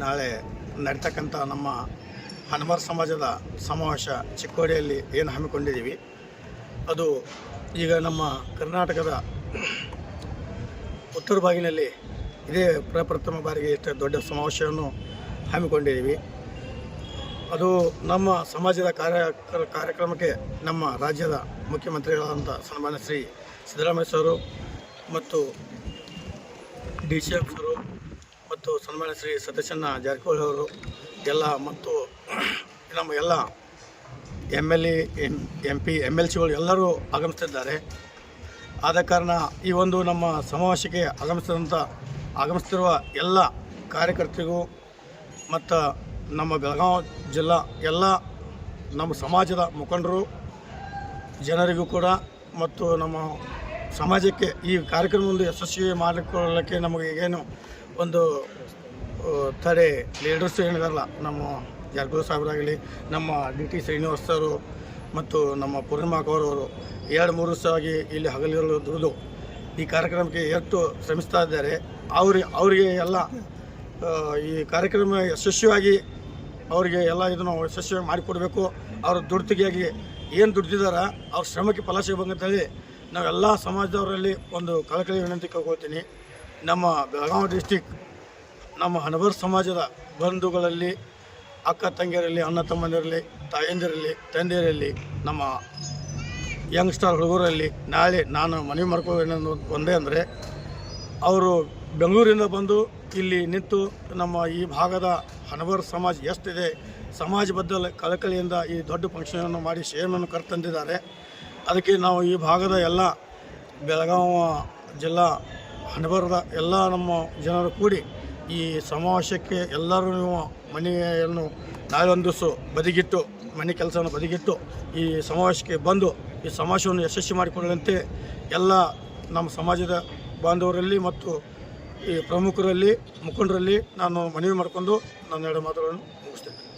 ನಾಳೆ ನಡೀತಕ್ಕಂಥ ನಮ್ಮ ಹನುಮಾರ್ ಸಮಾಜದ ಸಮಾವೇಶ ಚಿಕ್ಕೋಡಿಯಲ್ಲಿ ಏನು ಹಮ್ಮಿಕೊಂಡಿದ್ದೀವಿ, ಅದು ಈಗ ನಮ್ಮ ಕರ್ನಾಟಕದ ಉತ್ತರ ಭಾಗಿನಲ್ಲಿ ಇದೇ ಪ್ರಪ್ರಥಮ ಬಾರಿಗೆ ಇಷ್ಟು ದೊಡ್ಡ ಸಮಾವೇಶವನ್ನು ಹಮ್ಮಿಕೊಂಡಿದ್ದೀವಿ. ಅದು ನಮ್ಮ ಸಮಾಜದ ಕಾರ್ಯ ಕಾರ್ಯಕ್ರಮಕ್ಕೆ ನಮ್ಮ ರಾಜ್ಯದ ಮುಖ್ಯಮಂತ್ರಿಗಳಾದಂಥ ಸನ್ಮಾನ್ಯ ಶ್ರೀ ಸಿದ್ದರಾಮಯ್ಯ ಸರು ಮತ್ತು ಡಿ ಸಿ ಎಫ್ ಸರು ಮತ್ತು ಸನ್ಮಾನ್ಯ ಶ್ರೀ ಸತೀಶಣ್ಣ ಜಾರಕಿಹೊಳಿ ಅವರು ಎಲ್ಲ ಮತ್ತು ನಮ್ಮ ಎಲ್ಲ M L A, M P, M L ಸಿಗಳು ಎಲ್ಲರೂ ಆಗಮಿಸ್ತಿದ್ದಾರೆ. ಆದ ಕಾರಣ ಈ ಒಂದು ನಮ್ಮ ಸಮಾವೇಶಕ್ಕೆ ಆಗಮಿಸಿದಂಥ ಆಗಮಿಸ್ತಿರುವ ಎಲ್ಲ ಕಾರ್ಯಕರ್ತರಿಗೂ ಮತ್ತು ನಮ್ಮ ಬೆಳಗಾವಿ ಜಿಲ್ಲಾ ಎಲ್ಲ ನಮ್ಮ ಸಮಾಜದ ಮುಖಂಡರು, ಜನರಿಗೂ ಕೂಡ ಮತ್ತು ನಮ್ಮ ಸಮಾಜಕ್ಕೆ ಈ ಕಾರ್ಯಕ್ರಮವನ್ನು ಯಶಸ್ವಿ ಮಾಡಿಕೊಳ್ಳೋಕ್ಕೆ ನಮಗೆ ಏನು ಒಂದು ತಡೆ ಲೀಡರ್ಸ್ ಏನಿದಾರಲ್ಲ ನಮ್ಮ ಜಾರಕಿಹೊಳಿ ಸಾಹೇಬರಾಗಲಿ, ನಮ್ಮ ಡಿ ಟಿ ಶ್ರೀನಿವಾಸ್ ಅವರು ಮತ್ತು ನಮ್ಮ ಪೂರ್ಣಿಮಾ ಕೌರ್ ಅವರು ಎರಡು, ಮೂರು ದಿವಸವಾಗಿ ಇಲ್ಲಿ ಹಗಲಿರಲು ದುಡಿದು ಈ ಕಾರ್ಯಕ್ರಮಕ್ಕೆ ಎಷ್ಟು ಶ್ರಮಿಸ್ತಾ ಇದ್ದಾರೆ. ಅವ್ರಿಗೆ ಅವರಿಗೆ ಎಲ್ಲ ಈ ಕಾರ್ಯಕ್ರಮ ಯಶಸ್ವಿಯಾಗಿ ಅವರಿಗೆ ಎಲ್ಲ ಇದನ್ನು ಯಶಸ್ವಿಯಾಗಿ ಮಾಡಿಕೊಡಬೇಕು. ಅವ್ರ ದುಡ್ತಿಗೆಯಾಗಿ ಏನು ದುಡ್ದಿದ್ದಾರೆ ಅವ್ರ ಶ್ರಮಕ್ಕೆ ಫಲ ಸಿಗಬೇಕಂತೇಳಿ ನಾವೆಲ್ಲ ಸಮಾಜದವರಲ್ಲಿ ಒಂದು ಕಳಕಳಿ ವಿನಂತಿ ಕಳ್ಕೊಳ್ತೀನಿ. ನಮ್ಮ ಬೆಳಗಾವಿ ಡಿಸ್ಟಿಕ್, ನಮ್ಮ ಹನಬರ್ ಸಮಾಜದ ಬಂಧುಗಳಲ್ಲಿ, ಅಕ್ಕ ತಂಗಿಯರಲ್ಲಿ, ಅಣ್ಣ ತಮ್ಮಂದಿರಲಿ ತಾಯಂದಿರಲಿ ತಂದೆಯರಲ್ಲಿ, ನಮ್ಮ ಯಂಗ್ಸ್ಟಾರ್ ಹುಡುಗರಲ್ಲಿ ನಾಳೆ ನಾನು ಮನವಿ ಮಾಡ್ಕೊಳ್ಳೋ ಒಂದೇ ಅಂದರೆ, ಅವರು ಬೆಂಗಳೂರಿಂದ ಬಂದು ಇಲ್ಲಿ ನಿಂತು ನಮ್ಮ ಈ ಭಾಗದ ಹನಬರ್ ಸಮಾಜ ಎಷ್ಟಿದೆ ಸಮಾಜಬದ್ಧ ಕಳಕಳಿಯಿಂದ ಈ ದೊಡ್ಡ ಫಂಕ್ಷನನ್ನು ಮಾಡಿ ಶೇಮನ್ನು ಕರ್ತಂದಿದ್ದಾರೆ ಅದಕ್ಕೆ ನಾವು ಈ ಭಾಗದ ಎಲ್ಲ ಬೆಳಗಾವಿ ಜಿಲ್ಲಾ ಹಣಬರದ ಎಲ್ಲ ನಮ್ಮ ಜನರು ಕೂಡಿ ಈ ಸಮಾವೇಶಕ್ಕೆ ಎಲ್ಲರೂ ಮನೆಯನ್ನು ನಾಳೆ ಬದಿಗಿಟ್ಟು, ಮನೆ ಕೆಲಸವನ್ನು ಬದಿಗಿಟ್ಟು ಈ ಸಮಾವೇಶಕ್ಕೆ ಬಂದು ಈ ಸಮಾವೇಶವನ್ನು ಯಶಸ್ವಿ ಮಾಡಿಕೊಳ್ಳುವಂತೆ ಎಲ್ಲ ನಮ್ಮ ಸಮಾಜದ ಬಾಂಧವರಲ್ಲಿ ಮತ್ತು ಈ ಪ್ರಮುಖರಲ್ಲಿ, ಮುಖಂಡರಲ್ಲಿ ನಾನು ಮನವಿ ಮಾಡಿಕೊಂಡು ನನ್ನ ಎರಡು ಮಾತುಗಳನ್ನು ಮುಗಿಸ್ತೇನೆ.